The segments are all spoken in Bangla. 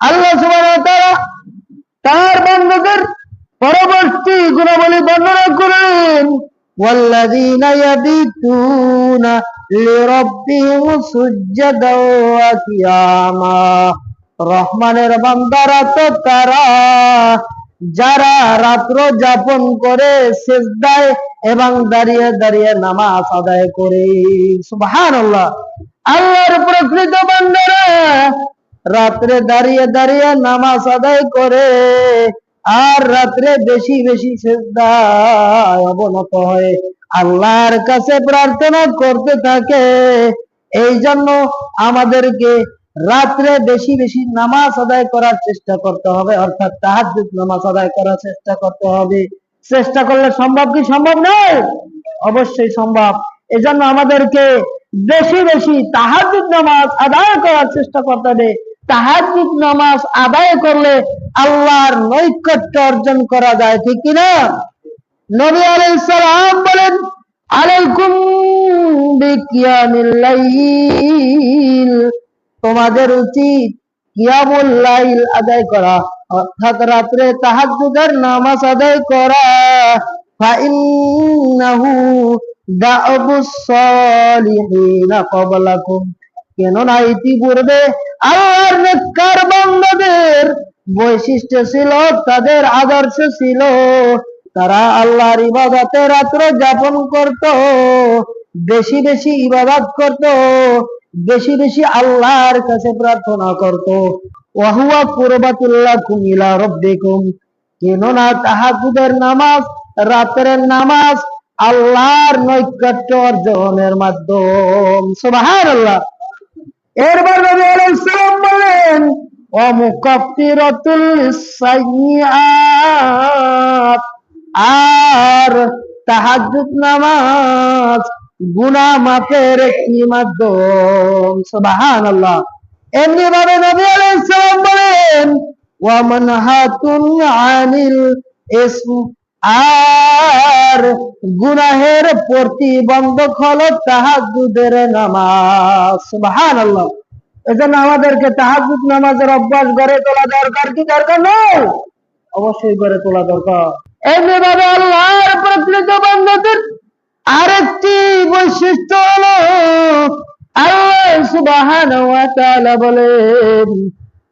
আল্লাহ সুবহানাহু ওয়া তাআলা তার বান্দাদের পরবর্তী গুণাবলী বর্ণনা করেন والذين يبيتون لربهم سجدا وقياما রহমানের বান্দারা তো তারা যারা রাত্র যাপন করে সেজদায় এবং দাঁড়িয়ে দাঁড়িয়ে নামাজ আদায় করে সুবহানাল্লাহ আল্লাহর প্রকৃত বান্দারা রাত্রে দাঁড়িয়ে দাঁড়িয়ে নামাজ আদায় করে, আর রাত্রে বেশি বেশি সেজদায় অবনত হয়ে আল্লাহর কাছে প্রার্থনা করতে থাকে। এই জন্য আমাদেরকে রাত্রে বেশি বেশি নামাজ আদায় করার চেষ্টা করতে হবে, অর্থাৎ তাহাজ্জুদ নামাজ আদায় করার চেষ্টা করতে হবে। চেষ্টা করলে সম্ভব কি সম্ভব নয়? অবশ্যই সম্ভব। এজন্য আমাদেরকে বেশি বেশি তাহাজ্জুদ নামাজ আদায় করার চেষ্টা করতে হবে। তাহাজ্জুদ নামাজ আদায় করলে আল্লাহর নৈকট্য অর্জন করা যায়, ঠিক কিনা? নবী আলাইহিস সালাম বলেন, আলাইকুম বিকিয়ামিল লাইল। তোমাদের উচিত কিয়ামুল লাইল আদায় করা, অর্থাৎ রাত্রে তাহাজ্জুদের নামাজ আদায় করা। ফাইন্নাহু দা'বুস সালিহিনা ক্বাবলাকুম। কেননা ইতিপূর্বে আল্লাহর নেককার বান্দাদের বৈশিষ্ট্য ছিল, তাদের আদর্শ ছিল। তারা আল্লাহর ইবাদতে রাত্র যাপন করত, বেশি বেশি ইবাদত করত, বেশি বেশি আল্লাহর কাছে প্রার্থনা করত। ওয়াহুয়া কুরবাতুল্লাকুম ইলা রাব্বিকুম। কেননা তাহাজ্জুদের নামাজ, রাতের নামাজ আল্লাহর নৈকট্য অর্জনের মাধ্যম। সুবহানাল্লাহ। এরপর নবী আলাইহিস সালাম বলেন অমুকাফিরাতুল সাইয়্যাত, আর তাহাজ্জুদ নামাজ গুনাহ মাফের একটি মাধ্যম। সুবহানাল্লাহ। এমনি ভাবে নবী আলাইহিস বলেন, ওয়া মানহাতুন আনিল ইসম আর গুনাহের প্রতিবন্ধক হলো তাহাজুদের নামাজ। ভান আল্লাহ এজন্য আমাদেরকে তাহাজুদ নামাজের অভ্যাস গড়ে তোলা দরকার, কি দরকার নেই? অবশ্যই গড়ে তোলা দরকার। এমনি আল্লাহর প্রকৃত বন্ধুদের আরেকটি বৈশিষ্ট্য হল, আল্লাহ সুবাহান ওয়া বলেন,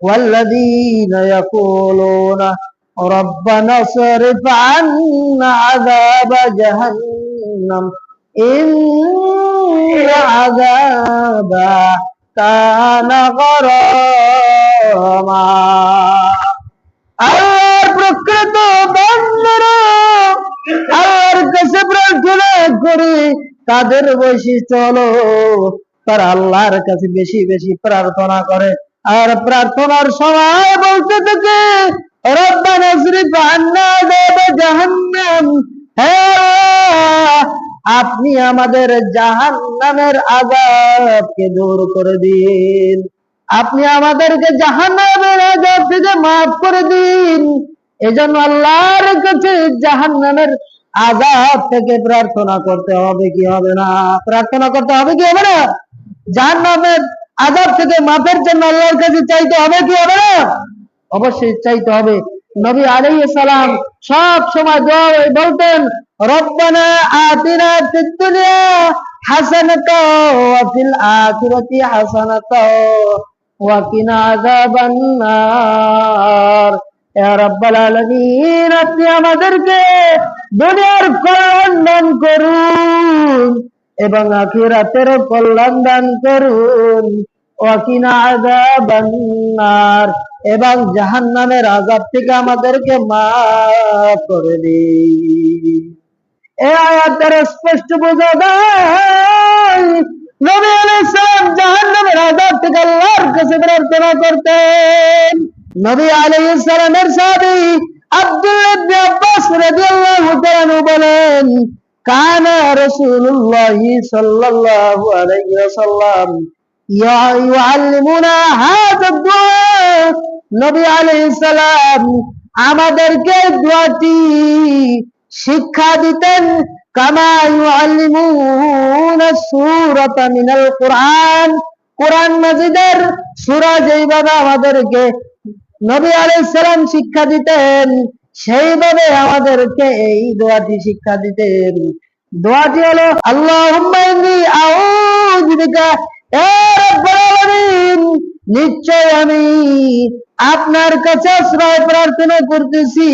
ওয়াল্লাযীনা ইয়াকুলুনা ربنا اصرف عنا عذاب جهنم إن عذابها كان غراما আল্লাহর প্রকৃত বান্দারা আল্লাহর কাছে প্রার্থনা করে তাদের বৈশিষ্ট্য হলো তারা আল্লাহর কাছে বেশি বেশি প্রার্থনা করে আর প্রার্থনার সময় বলতে থাকে সরিফ আন্না আযাব জাহান্নাম। হে আপনি আমাদের জাহান্নামের আযাবকে দূর করে দিন। আপনি আমাদেরকে জাহান্নামের আযাব থেকে মাফ করে দিন। এজন্য আল্লাহর কাছে জাহান্নামের আযাব থেকে প্রার্থনা করতে হবে, কি হবে না? প্রার্থনা করতে হবে, কি হবে না? জাহান্নামের আযাব থেকে মাফের জন্য আল্লাহর কাছে চাইতে হবে, কি হবে না? অবশ্যই চাইতে হবে। নবী আলাইহিস সালাম সব সময় দোয়া বলতেন, রব্বানা আতিনা ফিদ দুনিয়া হাসানাতা ওয়া ফিল আখিরাতি হাসানাতা ওয়া কিনা আযাবান নার ইয়া রাব্বাল আলামিন, আপনি আমাদেরকে দুনিয়ার কল্যাণ দান করুন এবং আখিরাতের কল্যাণ দান করুন। ওয়াকিনা আযাবান নার এবং জাহান নামের আজাদ থেকে আমাদেরকে মা করে দি এ আয়াতের স্পষ্ট বোঝা দেয় নবী জাহান নামের থেকে আল্লাহর কাছে প্রার্থনা করতেন। নবী আলাইহিসসালামের সাহাবী আব্দুল্লাহ ইবনে বলেন, কানা রাসূলুল্লাহ সাল্লাল্লাহু আলাইহি নবী আলাইসালাম আমাদেরকে দোয়াটি শিক্ষা দিতেন কোরআন। কোরআন মাজিদের সুরা যেভাবে আমাদেরকে নবী আলাইসালাম শিক্ষা দিতেন, সেইভাবে আমাদেরকে এই দোয়াটি শিক্ষা দিতেন। দোয়াটি হলো আল্লাহ নিশ্চয় আমি আপনার কাছে আশ্রয় প্রার্থনা করতেছি।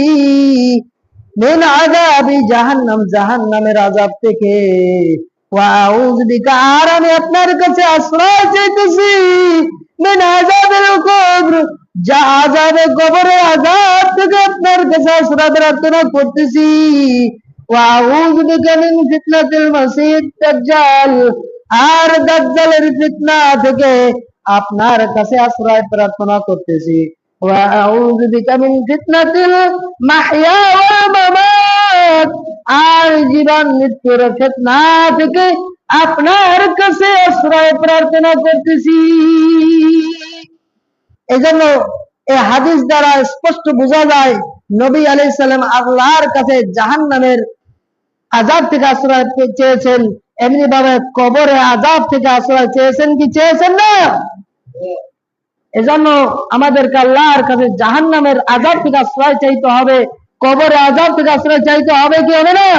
মিন আযাবি জাহান্নাম, জাহান্নামের আযাব থেকে। আর আমি আপনার কাছে আশ্রয় চাইতেছি। মিন আযাবিল কবর, যা আযাবে কবরের আযাব থেকে আপনার কাছে আশ্রয় প্রার্থনা করতেছি। ওয়া আউযু বিকা মিন ফিতনাতিল মাসিহ দাজ্জাল আর দাজ্জালের ফিতনা থেকে আপনার কাছে আশ্রয় প্রার্থনা করতেছি। আর জীবন মৃত্যুর ফিতনা থেকে আপনার কাছে আশ্রয় প্রার্থনা করতেছি। এজন্য এই হাদিস দ্বারা স্পষ্ট বোঝা যায়, নবী আলাইহিস সালাম আল্লাহর কাছে জাহান্নামের আজাব থেকে আশ্রয় চেয়েছেন এমনি ভাবে কবরে আজাব থেকে আশ্রয় চেয়েছেন কি চেয়েছেন না? এজন্য আমাদেরকে আল্লাহর কাছে জাহান্নামের আজাব থেকে আশ্রয় চাইতে হবে, কবরে আজাব থেকে আশ্রয় চাইতে হবে কি হবে না?